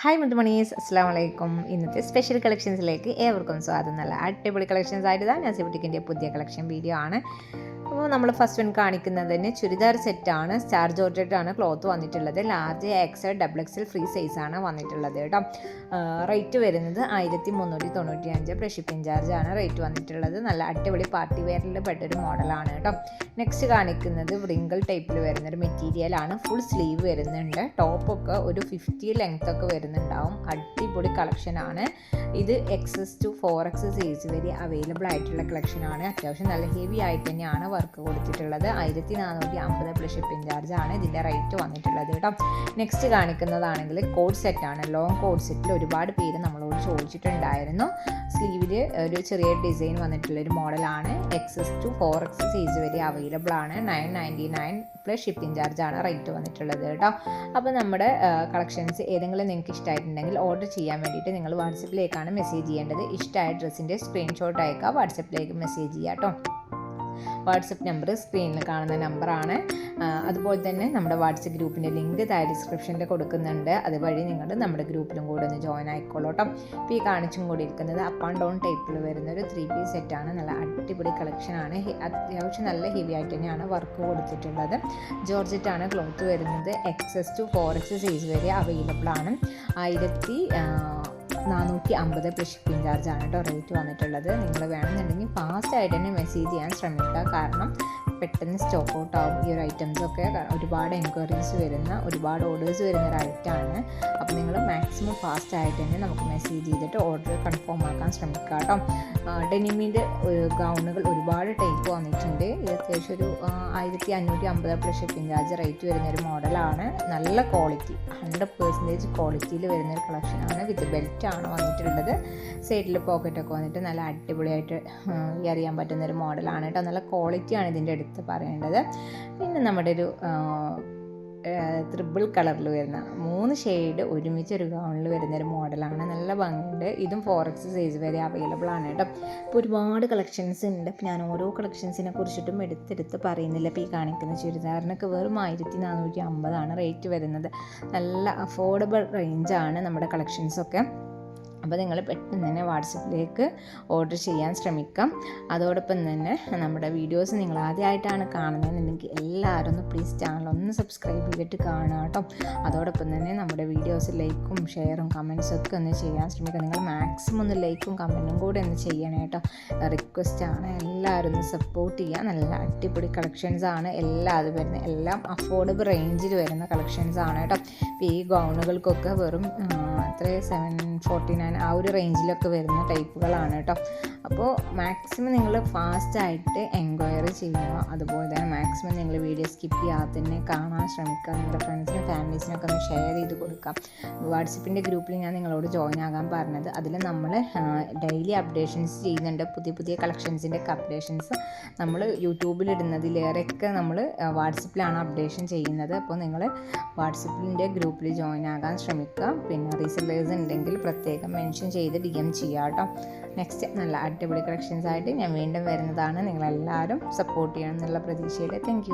Hi മുത്തുമണീസ് അസ്സാം വലൈക്കും ഇന്നത്തെ സ്പെഷ്യൽ കളക്ഷൻസിലേക്ക് ഏവർക്കും സ്വാഗതം. നല്ല അടിപൊളി കളക്ഷൻസ് ആയിട്ട് ഞാൻ സിബിറ്റിക്കിന്റെ പുതിയ കളക്ഷൻ വീഡിയോ ആണ്. അപ്പോൾ നമ്മൾ ഫസ്റ്റ് വൺ കാണിക്കുന്നതിന് ചുരിദാർ സെറ്റാണ് സ്റ്റാർ ജോർജറ്റാണ് ക്ലോത്ത് വന്നിട്ടുള്ളത്. Large XL double XL free സൈസാണ് വന്നിട്ടുള്ളത് കേട്ടോ. റേറ്റ് വരുന്നത് ആയിരത്തി മുന്നൂറ്റി തൊണ്ണൂറ്റി അഞ്ച് പ്ലസ് ഷിപ്പിംഗ് ചാർജ് ആണ് റേറ്റ് വന്നിട്ടുള്ളത്. നല്ല അടിപൊളി പാർട്ടി വെയറിൽ പെട്ടൊരു മോഡലാണ് കേട്ടോ. നെക്സ്റ്റ് കാണിക്കുന്നത് വ്രിങ്കിൾ ടൈപ്പിൽ വരുന്ന ഒരു മെറ്റീരിയലാണ് ഫുൾ സ്ലീവ് വരുന്നുണ്ട്. ടോപ്പൊക്കെ ഒരു ഫിഫ്റ്റി ലെങ്ത് ഒക്കെ വരുന്നുണ്ടാവും. അടിപൊളി കളക്ഷനാണ് ഇത് XS to four X size വരെ അവൈലബിൾ ആയിട്ടുള്ള കളക്ഷനാണ് അത്യാവശ്യം നല്ല ഹെവി ആയിട്ട് തന്നെയാണ് വർക്ക് കൊടുത്തിട്ടുള്ളത്. ആയിരത്തി നാനൂറ്റി അമ്പത് പ്ലസ് ഷിപ്പിംഗ് ചാർജ് ആണ് ഇതിന്റെ റേറ്റ് വന്നിട്ടുള്ളത് കേട്ടോ. നെക്സ്റ്റ് കാണിക്കുന്നതാണെങ്കിൽ കോഡ് സെറ്റാണ് ലോങ് കോഡ് സെറ്റിൽ ഒരുപാട് പേര് നമ്മളോട് ചോദിച്ചിട്ടുണ്ടായിരുന്നു. സ്ലീവിൽ ഒരു ചെറിയ ഡിസൈൻ വന്നിട്ടുള്ളൊരു മോഡലാണ് XS to four X size വരെ അവൈലബിൾ ആണ്. Nine ninety nine plus shipping charge ആണ് റേറ്റ് വന്നിട്ടുള്ളത് കേട്ടോ. അപ്പോൾ നമ്മുടെ കളക്ഷൻസ് ഏതെങ്കിലും നിങ്ങൾക്ക് ഇഷ്ടമായിട്ടുണ്ടെങ്കിൽ ഓർഡർ ചെയ്യാൻ വേണ്ടിയിട്ട് നിങ്ങൾ വാട്സപ്പിലേക്കാണ് മെസ്സേജ് ചെയ്യേണ്ടത്. ഇഷ്ടമായ ഡ്രസ്സിന്റെ സ്ക്രീൻഷോട്ട് അയക്കുക. വാട്സപ്പിലേക്ക് മെസ്സേജ് ചെയ്യാം കേട്ടോ. വാട്സപ്പ് നമ്പർ സ്ക്രീനിൽ കാണുന്ന നമ്പറാണ്. അതുപോലെ തന്നെ നമ്മുടെ വാട്സപ്പ് ഗ്രൂപ്പിന്റെ ലിങ്ക് താഴെ ഡിസ്ക്രിപ്ഷനിൽ കൊടുക്കുന്നുണ്ട്. അതുവഴി നിങ്ങൾ നമ്മുടെ ഗ്രൂപ്പിലും കൂടെ ഒന്ന് ജോയിൻ ആയിക്കോളോട്ടോ. ഇപ്പോൾ ഈ കാണിച്ചും കൂടി ഇരിക്കുന്നത് അപ്പ് ആൻഡ് ഡൗൺ ടൈപ്പിൽ വരുന്ന ഒരു ത്രീ പീസ് സെറ്റാണ് നല്ല അടിപൊളി കളക്ഷനാണ് അത്യാവശ്യം നല്ല ഹെവി ആയിട്ട് തന്നെയാണ് വർക്ക് കൊടുത്തിട്ടുള്ളത്. ജോർജറ്റാണ് ക്ലോത്ത് വരുന്നത്. XS to four X size വരെ അവൈലബിൾ ആണ്. ആയിരത്തി നാനൂറ്റി അമ്പത് പ്ലസ് ഷിപ്പിംഗ് ചാർജ് ആണ് കേട്ടോ റേറ്റ് വന്നിട്ടുള്ളത്. നിങ്ങൾ വേണമെന്നുണ്ടെങ്കിൽ ഫാസ്റ്റ് ആയിട്ട് തന്നെ മെസ്സേജ് ചെയ്യാൻ ശ്രമിക്കുക. കാരണം പെട്ടെന്ന് സ്റ്റോക്ക് ഔട്ട് ആവും. ഈ ഒരു ഐറ്റംസൊക്കെ ഒരുപാട് എൻക്വയറീസ് വരുന്ന ഒരുപാട് ഓർഡേഴ്സ് വരുന്ന ഒരു ഐറ്റമാണ് അപ്പോൾ നിങ്ങൾ മാക്സിമം ഫാസ്റ്റ് ആയിട്ട് തന്നെ നമുക്ക് മെസ്സേജ് ചെയ്തിട്ട് ഓർഡർ കൺഫേം ആക്കാൻ ശ്രമിക്കുക കേട്ടോ. ഡെനിമിന്റെ ഗൗണുകൾ ഒരുപാട് ടൈപ്പ് വന്നിട്ടുണ്ട്. ഇത് അത്യാവശ്യം ഒരു ആയിരത്തി അഞ്ഞൂറ്റി അമ്പത് പ്ലസ് ഷിപ്പിംഗ് ചാർജ് റേറ്റ് വരുന്ന ഒരു മോഡലാണ് നല്ല ക്വാളിറ്റി ഹൺഡ്രഡ് പെർസെന്റേജ് ക്വാളിറ്റിയിൽ വരുന്ന ഒരു കളക്ഷനാണ് വിത്ത് ബെൽറ്റ് ആണ് വന്നിട്ടുള്ളത് സൈഡിൽ പോക്കറ്റൊക്കെ വന്നിട്ട് നല്ല അടിപൊളിയായിട്ട് അറിയാൻ പറ്റുന്ന ഒരു മോഡലാണ് കേട്ടോ നല്ല ക്വാളിറ്റിയാണ് ഇതിന്റെ അടുത്ത് പറയേണ്ടത്. പിന്നെ നമ്മുടെ ഒരു ത്രിബിൾ കളറിൽ വരുന്ന മൂന്ന് ഷെയ്ഡ് ഒരുമിച്ച് ഒരു ഗൗണിൽ വരുന്ന ഒരു മോഡലാണ്. നല്ല ഭംഗിയുണ്ട്. ഇതും ഫോർ എക്സ് സൈസ് വരെ അവൈലബിൾ ആണ് കേട്ടോ ഇപ്പോൾ ഒരുപാട് കളക്ഷൻസ് ഉണ്ട്. ഞാൻ ഓരോ കളക്ഷൻസിനെ കുറിച്ചിട്ടും എടുത്തെടുത്ത് പറയുന്നില്ല. ഇപ്പോൾ ഈ കാണിക്കുന്ന ചുരിദാറിനൊക്കെ വെറും ആയിരത്തി നാനൂറ്റി അമ്പതാണ് റേറ്റ് വരുന്നത്. നല്ല അഫോർഡബിൾ റേഞ്ചാണ് നമ്മുടെ കളക്ഷൻസൊക്കെ അപ്പോൾ നിങ്ങൾ പെട്ടെന്ന് തന്നെ വാട്സപ്പിലേക്ക് ഓർഡർ ചെയ്യാൻ ശ്രമിക്കാം. അതോടൊപ്പം തന്നെ നമ്മുടെ വീഡിയോസ് നിങ്ങൾ ആദ്യമായിട്ടാണ് കാണുന്നതെന്നുണ്ടെങ്കിൽ എല്ലാവരും ഒന്ന് പ്ലീസ് ചാനൽ ഒന്ന് സബ്സ്ക്രൈബ് ചെയ്തിട്ട് കാണുക കേട്ടോ. അതോടൊപ്പം തന്നെ നമ്മുടെ വീഡിയോസ് ലൈക്കും ഷെയറും കമൻസും ഒക്കെ ഒന്ന് ചെയ്യാൻ ശ്രമിക്കുക. നിങ്ങൾ മാക്സിമം ഒന്ന് ലൈക്കും കമന്റും കൂടെ ഒന്ന് ചെയ്യണേ കേട്ടോ. റിക്വസ്റ്റ് ആണ്. എല്ലാവരും ഒന്ന് സപ്പോർട്ട് ചെയ്യുക. നല്ല അടിപൊളി കളക്ഷൻസ് ആണ്. എല്ലാം അത് വരുന്നത് എല്ലാം അഫോർഡബിൾ റേഞ്ചിൽ വരുന്ന കളക്ഷൻസ് ആണ് കേട്ടോ. ഇപ്പോൾ ഈ ഗൗണുകൾക്കൊക്കെ വെറും അത്ര സെവൻ ഫോർട്ടി നയൻ ആ ഒരു റേഞ്ചിലൊക്കെ വരുന്ന ടൈപ്പുകളാണ് കേട്ടോ. അപ്പോൾ മാക്സിമം നിങ്ങൾ ഫാസ്റ്റായിട്ട് എൻക്വയറി ചെയ്യുക. അതുപോലെ തന്നെ മാക്സിമം നിങ്ങൾ വീഡിയോ സ്കിപ്പ് ചെയ്യാതെ തന്നെ കാണാൻ ശ്രമിക്കുക. നിങ്ങളുടെ ഫ്രണ്ട്സിനും ഫാമിലീസിനൊക്കെ ഒന്ന് ഷെയർ ചെയ്ത് കൊടുക്കാം വാട്സപ്പിന്റെ ഗ്രൂപ്പിൽ ഞാൻ നിങ്ങളോട് ജോയിൻ ആകാൻ പറഞ്ഞത്. അതിൽ നമ്മൾ ഡെയിലി അപ്ഡേഷൻസ് ചെയ്യുന്നുണ്ട്. പുതിയ പുതിയ കളക്ഷൻസിന്റെ അപ്ഡേഷൻസ് നമ്മൾ യൂട്യൂബിലിടുന്നതിലേറെയൊക്കെ നമ്മൾ വാട്സപ്പിലാണ് അപ്ഡേഷൻ ചെയ്യുന്നത്. അപ്പോൾ നിങ്ങൾ വാട്സപ്പിന്റെ ഗ്രൂപ്പിൽ ജോയിൻ ആകാൻ ശ്രമിക്കുക. പിന്നെ റീസെല്ലേഴ്സ് ഉണ്ടെങ്കിൽ പ്രത്യേകം മെൻഷൻ ചെയ്ത് ഡി എം ചെയ്യുക കേട്ടോ. നെക്സ്റ്റ് നല്ല അടിപൊളി കളക്ഷൻസ് ആയിട്ട് ഞാൻ വീണ്ടും വരുന്നതാണ്. നിങ്ങളെല്ലാവരും സപ്പോർട്ട് ചെയ്യണം എന്നുള്ള പ്രതീക്ഷയിൽ താങ്ക്